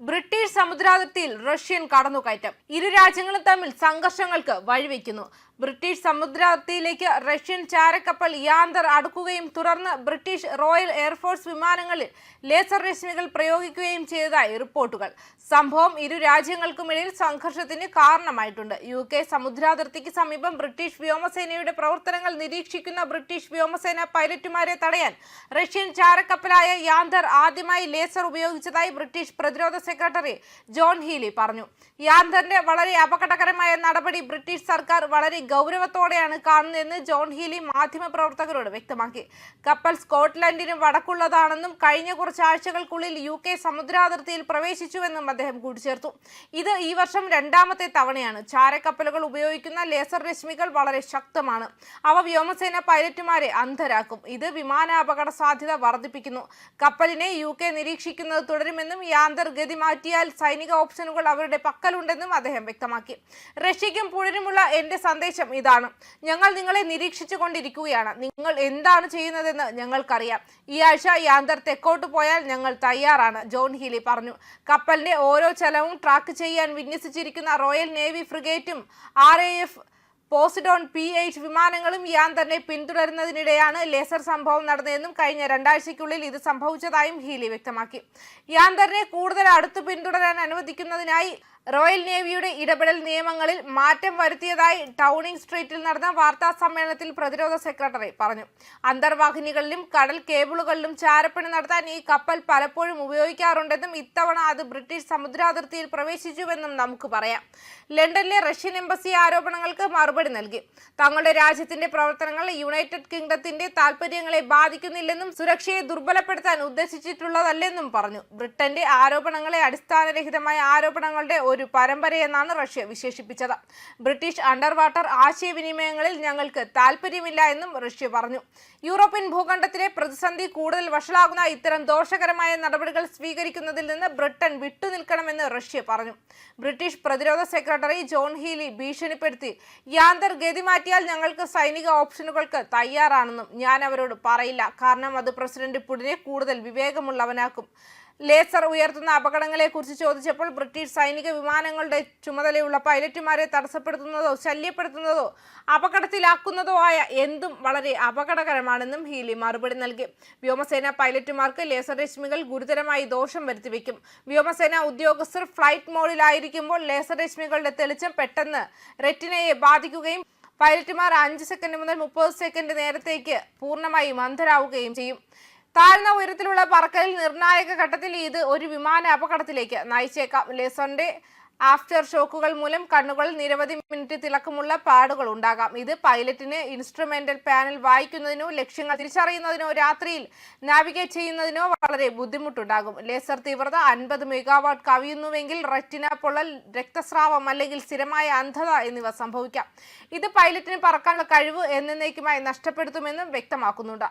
British സമുദ്രാതിർത്തിയിൽ Russian കടന്നുകയറ്റം. ഇരു രാജ്യങ്ങളും തമ്മിൽ സംഘർഷങ്ങൾക്ക് വഴിവെക്കുന്നു. ബ്രിട്ടീഷ് സമുദ്രാതിർത്തിയിലേക്ക് റഷ്യൻ ചാരക്കപ്പൽ യാന്തർ അടുക്കുകയും തുടർന്ന് ബ്രിട്ടീഷ് റോയൽ എയർഫോഴ്സ് വിമാനങ്ങളിൽ ലേസർ രശ്മികൾ പ്രയോഗിക്കുകയും ചെയ്തതായി റിപ്പോർട്ടുകൾ. സംഭവം ഇരു രാജ്യങ്ങൾക്കുമിടയിൽ സംഘർഷത്തിന് കാരണമായിട്ടുണ്ട്. യു കെ സമുദ്രാതിർത്തിക്ക് സമീപം ബ്രിട്ടീഷ് വ്യോമസേനയുടെ പ്രവർത്തനങ്ങൾ നിരീക്ഷിക്കുന്ന ബ്രിട്ടീഷ് വ്യോമസേന പൈലറ്റുമാരെ തടയാൻ റഷ്യൻ ചാരക്കപ്പലായ യാന്തർ ആദ്യമായി ലേസർ ഉപയോഗിച്ചതായി ബ്രിട്ടീഷ് പ്രതിരോധ സെക്രട്ടറി ജോൺ ഹീലി പറഞ്ഞു. യാന്തറിന്റെ വളരെ അപകടകരമായ നടപടി ബ്രിട്ടീഷ് സർക്കാർ വളരെ ഗൗരവത്തോടെയാണ് കാണുന്നതെന്ന് ജോൺ ഹീലി മാധ്യമപ്രവർത്തകരോട് വ്യക്തമാക്കി. കപ്പൽ സ്കോട്ട്ലൻഡിന് വടക്കുള്ളതാണെന്നും കഴിഞ്ഞ കുറച്ച് ആഴ്ചകൾക്കുള്ളിൽ യു കെ സമുദ്രാതിർത്തിയിൽ പ്രവേശിച്ചുവെന്നും അദ്ദേഹം കൂട്ടിച്ചേർത്തു. ഇത് ഈ വർഷം രണ്ടാമത്തെ തവണയാണ്. ചാരക്കപ്പലുകൾ ഉപയോഗിക്കുന്ന ലേസർ രശ്മികൾ വളരെ ശക്തമാണ്. അവ വ്യോമസേന പൈലറ്റുമാരെ അന്ധരാക്കും. ഇത് വിമാനാപകട സാധ്യത വർദ്ധിപ്പിക്കുന്നു. കപ്പലിനെ യു കെ നിരീക്ഷിക്കുന്നത് തുടരുമെന്നും യാന്തർ ഗതി മാറ്റിയാൽ സൈനിക ഓപ്ഷനുകൾ അവരുടെ പക്കലുണ്ടെന്നും അദ്ദേഹം വ്യക്തമാക്കി. റഷ്യയ്ക്കും പുഴനുമുള്ള എന്റെ സന്ദേശം ഇതാണ്. ഞങ്ങൾ നിങ്ങളെ നിരീക്ഷിച്ചു കൊണ്ടിരിക്കുകയാണ് നിങ്ങൾ എന്താണ് ചെയ്യുന്നതെന്ന് ഞങ്ങൾക്കറിയാം. ഈ ആഴ്ച യാന്തർ തെക്കോട്ട് പോയാൽ ഞങ്ങൾ തയ്യാറാണ് ജോൺ ഹീലി പറഞ്ഞു. കപ്പലിന്റെ ഓരോ ചെലവും ട്രാക്ക് ചെയ്യാൻ വിന്യസിച്ചിരിക്കുന്ന royal navy ഫ്രിഗേറ്റും R A F Poseidon P eight വിമാനങ്ങളും യാന്തറിനെ പിന്തുടരുന്നതിനിടെയാണ് ലേസർ സംഭവം നടന്നതെന്നും കഴിഞ്ഞ രണ്ടാഴ്ചയ്ക്കുള്ളിൽ ഇത് സംഭവിച്ചതായും ഹീലി വ്യക്തമാക്കി. യാന്തറിനെ കൂടുതൽ അടുത്ത് പിന്തുടരാൻ അനുവദിക്കുന്നതിനായി റോയൽ നേവിയുടെ ഇടപെടൽ നിയമങ്ങളിൽ മാറ്റം വരുത്തിയതായി ടൗണിംഗ് സ്ട്രീറ്റിൽ നടന്ന വാർത്താ സമ്മേളനത്തിൽ പ്രതിരോധ സെക്രട്ടറി പറഞ്ഞു. അന്തർവാഹിനികളിലും കടൽ കേബിളുകളിലും ചാരപ്പണി നടത്താൻ ഈ കപ്പൽ പലപ്പോഴും ഉപയോഗിക്കാറുണ്ടെന്നും ഇത്തവണ അത് ബ്രിട്ടീഷ് സമുദ്രാതിർത്തിയിൽ പ്രവേശിച്ചുവെന്നും നമുക്ക് പറയാം. ലണ്ടനിലെ റഷ്യൻ എംബസി ആരോപണങ്ങൾക്ക് മറുപടി നൽകി. തങ്ങളുടെ രാജ്യത്തിന്റെ പ്രവർത്തനങ്ങൾ യുണൈറ്റഡ് കിങ്ഡത്തിന്റെ താൽപര്യങ്ങളെ ബാധിക്കുന്നില്ലെന്നും സുരക്ഷയെ ദുർബലപ്പെടുത്താൻ ഉദ്ദേശിച്ചിട്ടുള്ളതല്ലെന്നും പറഞ്ഞു. ബ്രിട്ടന്റെ ആരോപണങ്ങളെ അടിസ്ഥാനരഹിതമായ ആരോപണങ്ങളുടെ ഒരു പരമ്പരയെന്നാണ് റഷ്യ വിശേഷിപ്പിച്ചത്. ബ്രിട്ടീഷ് അണ്ടർ വാട്ടർ ആശയവിനിമയങ്ങളിൽ ഞങ്ങൾക്ക് താല്പര്യമില്ല എന്നും റഷ്യ പറഞ്ഞു. യൂറോപ്യൻ ഭൂഖണ്ഡത്തിലെ പ്രതിസന്ധി കൂടുതൽ വഷളാകുന്ന ഇത്തരം ദോഷകരമായ നടപടികൾ സ്വീകരിക്കുന്നതിൽ നിന്ന് ബ്രിട്ടൻ വിട്ടുനിൽക്കണമെന്ന് റഷ്യ പറഞ്ഞു. ബ്രിട്ടീഷ് പ്രതിരോധ സെക്രട്ടറി ജോൺ ഹീലി ഭീഷണിപ്പെടുത്തി യാന്തർ ഗതി മാറ്റിയാൽ ഞങ്ങൾക്ക് സൈനിക ഓപ്ഷനുകൾക്ക് തയ്യാറാണെന്നും ഞാൻ അവരോട് പറയില്ല. കാരണം അത് പ്രസിഡന്റ് പുടിനെ കൂടുതൽ വിവേകമുള്ളവനാക്കും. ലേസർ ഉയർത്തുന്ന അപകടങ്ങളെ കുറിച്ച് ചോദിച്ചപ്പോൾ ബ്രിട്ടീഷ് സൈനിക വിമാനങ്ങളുടെ ചുമതലയുള്ള പൈലറ്റുമാരെ തടസ്സപ്പെടുത്തുന്നതോ ശല്യപ്പെടുത്തുന്നതോ അപകടത്തിലാക്കുന്നതോ ആയ എന്തും വളരെ അപകടകരമാണെന്നും ഹീലി മറുപടി നൽകി. വ്യോമസേന പൈലറ്റുമാർക്ക് ലേസർ രശ്മികൾ ഗുരുതരമായി ദോഷം വരുത്തിവെക്കും. വ്യോമസേന ഉദ്യോഗസ്ഥർ ഫ്ലൈറ്റ് മോഡിലായിരിക്കുമ്പോൾ ലേസർ രശ്മികളുടെ തെളിച്ചം പെട്ടെന്ന് റെറ്റിനയെ ബാധിക്കുകയും പൈലറ്റുമാർ അഞ്ച് സെക്കൻഡ് മുതൽ മുപ്പത് സെക്കൻഡ് നേരത്തേക്ക് പൂർണമായും അന്ധരാവുകയും ചെയ്യും. താഴ്ന്ന ഉയരത്തിലുള്ള പറക്കലിൽ നിർണായക ഘട്ടത്തിൽ ഇത് ഒരു വിമാന അപകടത്തിലേക്ക് നയിച്ചേക്കാം. ലെസോന്റെ ആഫ്റ്റർ ഷോക്കുകൾ മൂലം കണ്ണുകളിൽ നിരവധി മിനിറ്റ് തിളക്കമുള്ള പാടുകൾ ഉണ്ടാകാം. ഇത് പൈലറ്റിന് ഇൻസ്ട്രുമെന്റൽ പാനൽ വായിക്കുന്നതിനോ ലക്ഷ്യങ്ങൾ തിരിച്ചറിയുന്നതിനോ രാത്രിയിൽ നാവിഗേറ്റ് ചെയ്യുന്നതിനോ വളരെ ബുദ്ധിമുട്ടുണ്ടാകും. ലേസർ തീവ്രത അൻപത് മെഗാവാട്ട് കവിയുന്നുവെങ്കിൽ റെറ്റിന പൊള്ളൽ രക്തസ്രാവം അല്ലെങ്കിൽ സ്ഥിരമായ അന്ധത എന്നിവ സംഭവിക്കാം. ഇത് പൈലറ്റിന് പറക്കാനുള്ള കഴിവ് എന്നേക്കുമായി നഷ്ടപ്പെടുത്തുമെന്നും വ്യക്തമാക്കുന്നുണ്ട്.